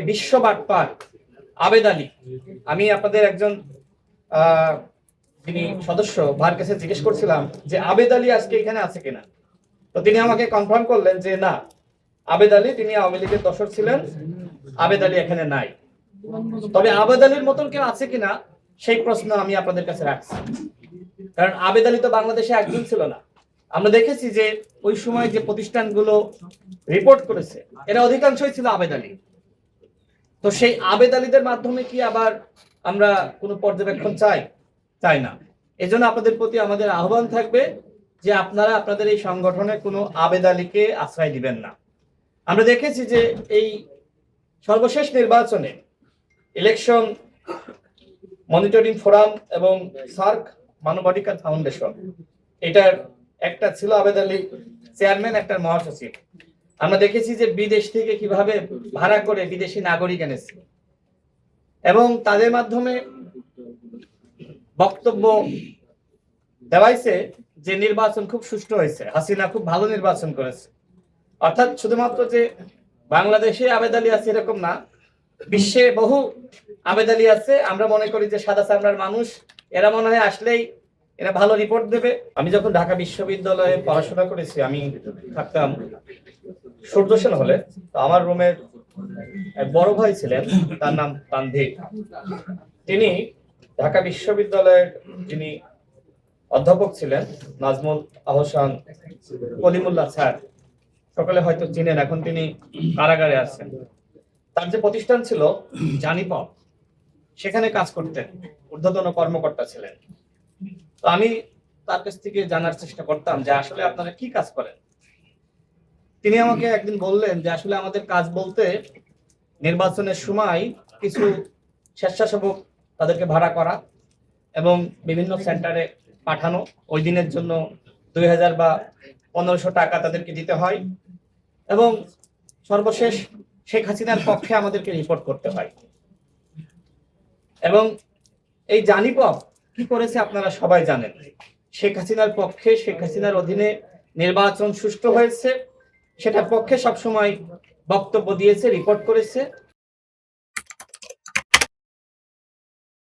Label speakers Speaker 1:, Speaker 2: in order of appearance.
Speaker 1: বিশ্ব বাটপার আবেদ আলী। আমি আপনাদের একজন যিনি সদস্য ভার কাছে জিজ্ঞেস করছিলাম যে আবেদ আলী আজকে এখানে আছে কিনা? তো তিনি আমাকে কনফার্ম করলেন যে না, আবেদ আলী, তিনি আওয়ামী লীগের দশর ছিলেন, আবেদ আলী এখানে নাই। তবে আবেদ আলীর মতন কেউ আছে কিনা, সেই প্রশ্ন আমি আপনাদের কাছে রাখছি। কারণ আবেদ আলী তো বাংলাদেশে একজন ছিল না। আমরা দেখেছি যে ওই সময় যে প্রতিষ্ঠানগুলো রিপোর্ট করেছে, এরা অধিকাংশই ছিল আবেদ আলী। তো সেই আবেদ আলীদের মাধ্যমে কি আবার আমরা কোনো পর্যবেক্ষণ চাই? চাই না। এজন্য আপনাদের প্রতি আমাদের আহ্বান থাকবে যে আপনারা আপনাদের এই সংগঠনে কোনো আবেদ আলীকে আশ্রয় দিবেন না। আমরা দেখেছি যে এই সর্বশেষ নির্বাচনে ইলেকশন মনিটরিং ফোরাম এবং সার্ক মানবাধিকার ফাউন্ডেশন, এটার একটা ছিল আবেদ আলী চেয়ারম্যান একটা মহাসচিব। আমরা দেখেছি যে বিদেশ থেকে কীভাবে ভাড়া করে বিদেশি নাগরিক এনেছে। এবং তাদের মাধ্যমে বক্তব্য দেওয়াইছে যে নির্বাচন খুব সুষ্ঠু হয়েছে, হাসিনা খুব ভালো নির্বাচন করেছে। অর্থাৎ শুধুমাত্র যে বাংলাদেশে আবেদ আলী আছে এরকম না, বিশ্বে বহু আবেদ আলী আছে। আমরা মনে করি যে সাদা চামড়ার মানুষ, এরা মনে হয় আসলেই এরা ভালো রিপোর্ট দেবে। আমি যখন ঢাকা বিশ্ববিদ্যালয়ে পড়াশোনা করেছি, আমি থাকতাম সূর্য সেন হলে তো আমার রুমের এক বড় ভাই ছিলেন, তার নাম তানভীর। তিনি ঢাকা বিশ্ববিদ্যালয়ের যিনি অধ্যাপক ছিলেন, নাজমুল আহসান কলিমুল্লাহ স্যার, সকলে হয়তো চিনেন, এখন তিনি কারাগারে আছেন। তার যে প্রতিষ্ঠান ছিল জানিপপ সেখানে কাজ করতেন, ঊর্ধ্বতন কর্মকর্তা ছিলেন। তো আমি তার কাছ থেকে জানার চেষ্টা করতাম যে আসলে আপনারা কি কাজ করেন? তিনি আমাকে একদিন বললেন যে, আসলে আমাদের কাজ বলতে নির্বাচনের সময় কিছু স্বেচ্ছাসেবক তাদেরকে ভাড়া করা এবং বিভিন্ন সেন্টারে পাঠানো। ওই দিনের জন্য দুই হাজার বা পনেরোশো টাকা তাদেরকে দিতে হয় এবং সর্বশেষ শেখ হাসিনার পক্ষে আমাদেরকে রিপোর্ট করতে হয়। এবং এই জানিপপ কি করেছে আপনারা সবাই জানেন। শেখ হাসিনার পক্ষে শেখ হাসিনার অধীনে নির্বাচন সুষ্ঠু হয়েছে। সেটার পক্ষে সবসময় বক্তব্য দিয়েছে রিপোর্ট করেছে।